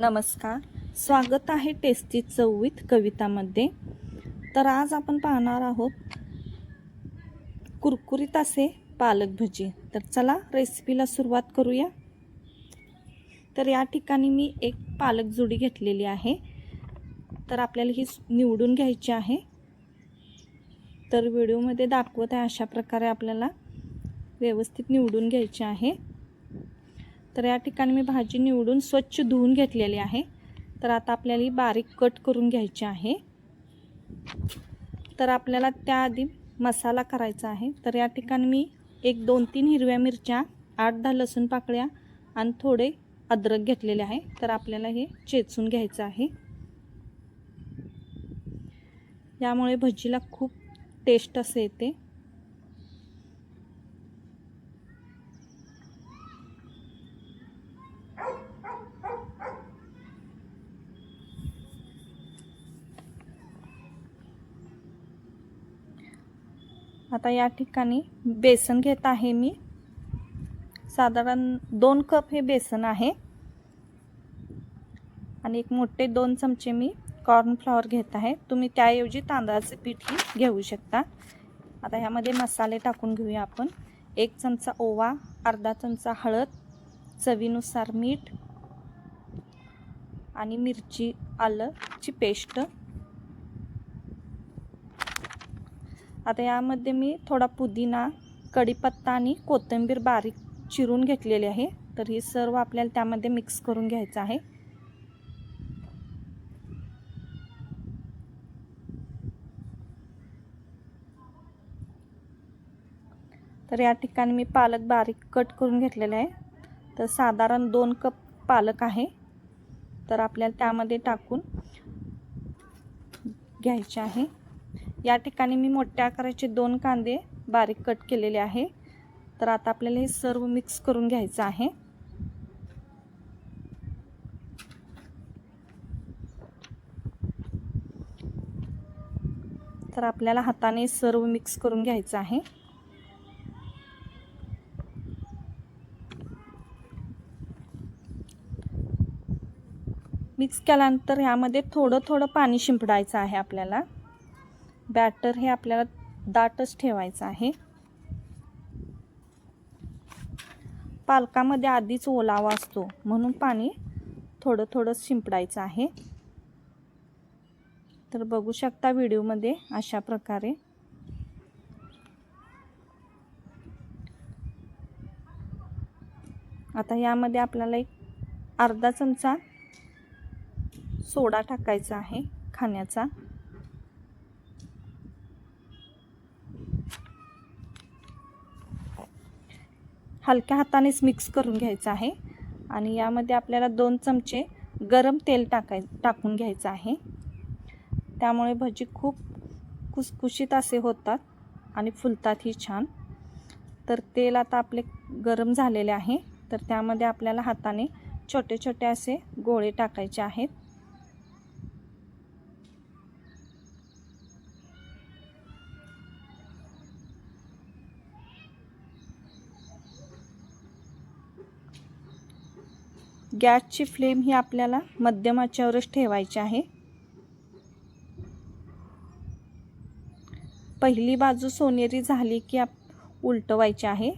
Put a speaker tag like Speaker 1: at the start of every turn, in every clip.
Speaker 1: नमस्कार. स्वागत आहे टेस्टी चवित कवितामध्ये. तर आज आपण पाहणार आहोत कुरकुरीत असे पालक भजी. तर चला रेसिपीला सुरुवात करूया. तर या ठिकाणी मी एक पालक जुडी घेतलेली आहे. तर आपल्याला ही निवडून घ्यायची आहे. तर व्हिडिओमध्ये दाखवत आहे अशा प्रकारे आपल्याला व्यवस्थित निवडून घ्यायची आहे. तर या ठिकाणी मी भाजी निवडून स्वच्छ धुवून घेतलेली आहे. तर आता आपल्याला ही बारीक कट करून घ्यायची आहे. तर आपल्याला त्याआधी मसाला करायचा आहे. तर या ठिकाणी मी एक दोन तीन हिरव्या मिरच्या आठ दहा लसूण पाकळ्या आणि थोडे अद्रक घेतलेले आहे. तर आपल्याला हे चेचून घ्यायचं आहे. यामुळे भजीला खूप टेस्ट असे येते. आता या ठिकाणी बेसन घेत आहे मी. साधारण दोन कप हे बेसन आहे. आणि एक मोठे दोन चमचे मी कॉर्नफ्लॉवर घेत आहे. तुम्ही त्याऐवजी तांदळाचे पीठही घेऊ शकता. आता ह्यामध्ये मसाले टाकून घेऊया आपण. एक चमचा ओवा अर्धा चमचा हळद चवीनुसार मीठ आणि मिरची आलंची पेस्ट. आता यामध्ये मी थोडा पुदिना कढीपत्ता आणि कोथिंबीर बारीक चिरून घेतलेली आहे. तर हे सर्व आपल्याला त्यामध्ये मिक्स करून घ्यायचं आहे. तर या ठिकाणी मी पालक बारीक कट करून घेतलेले आहे. तर साधारण दोन कप पालक आहे. तर आपल्याला त्यामध्ये टाकून घ्यायचे आहे. या ठिकाणी मी मोठ्या आकाराचे दोन कांदे बारीक कट केलेले आहे. तर आता आपल्याला हे सर्व मिक्स करून घ्यायचं आहे. तर आपल्याला हाताने सर्व मिक्स करून घ्यायचं आहे. मिक्स केल्यानंतर ह्यामध्ये थोडं थोडं पाणी शिंपडायचं आहे आपल्याला. बॅटर हे आपल्याला दाटच ठेवायचं आहे. पालकामध्ये आधीच ओलावा असतो म्हणून पाणी थोडं थोडं शिंपडायचं आहे. तर बघू शकता व्हिडिओमध्ये अशा प्रकारे. आता यामध्ये आपल्याला एक अर्धा चमचा सोडा टाकायचा आहे खाण्याचा. हलक्या हातानेच मिक्स करून घ्यायचं आहे. आणि यामध्ये आपल्याला दोन चमचे गरम तेल टाकाय टाकून घ्यायचं आहे. त्यामुळे भजी खूप कुसकुशीत असे होतात आणि फुलतातही छान. तर तेल आता आपले गरम झालेले आहे. तर त्यामध्ये आपल्याला हाताने छोटे छोटे असे गोळे टाकायचे आहेत. गॅसची फ्लेम ही आपल्याला मध्यम आचेवरच ठेवायची आहे. पहिली बाजू सोनेरी झाली की आप उलटवायची आहे.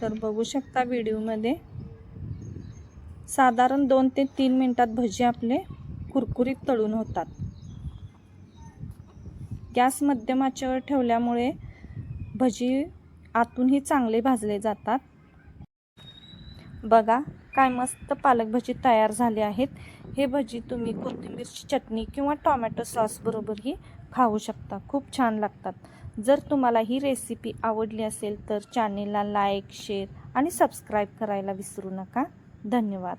Speaker 1: तर बघू शकता व्हिडिओमध्ये. साधारण दोन ते तीन मिनटात भजी आपले कुरकुरीत तळून होतात. गॅस मध्यम आचेवर ठेवल्यामुळे भजी आतूनही चांगले भाजले जातात. बघा काय मस्त पालक भजी तयार झाले आहेत. हे भजी तुम्ही कोथिंबीरची चटणी किंवा टॉमॅटो सॉसबरोबरही खाऊ शकता. खूप छान लागतात. जर तुम्हाला ही रेसिपी आवडली असेल तर चॅनेलला लाईक शेअर आणि सबस्क्राईब करायला विसरू नका. धन्यवाद.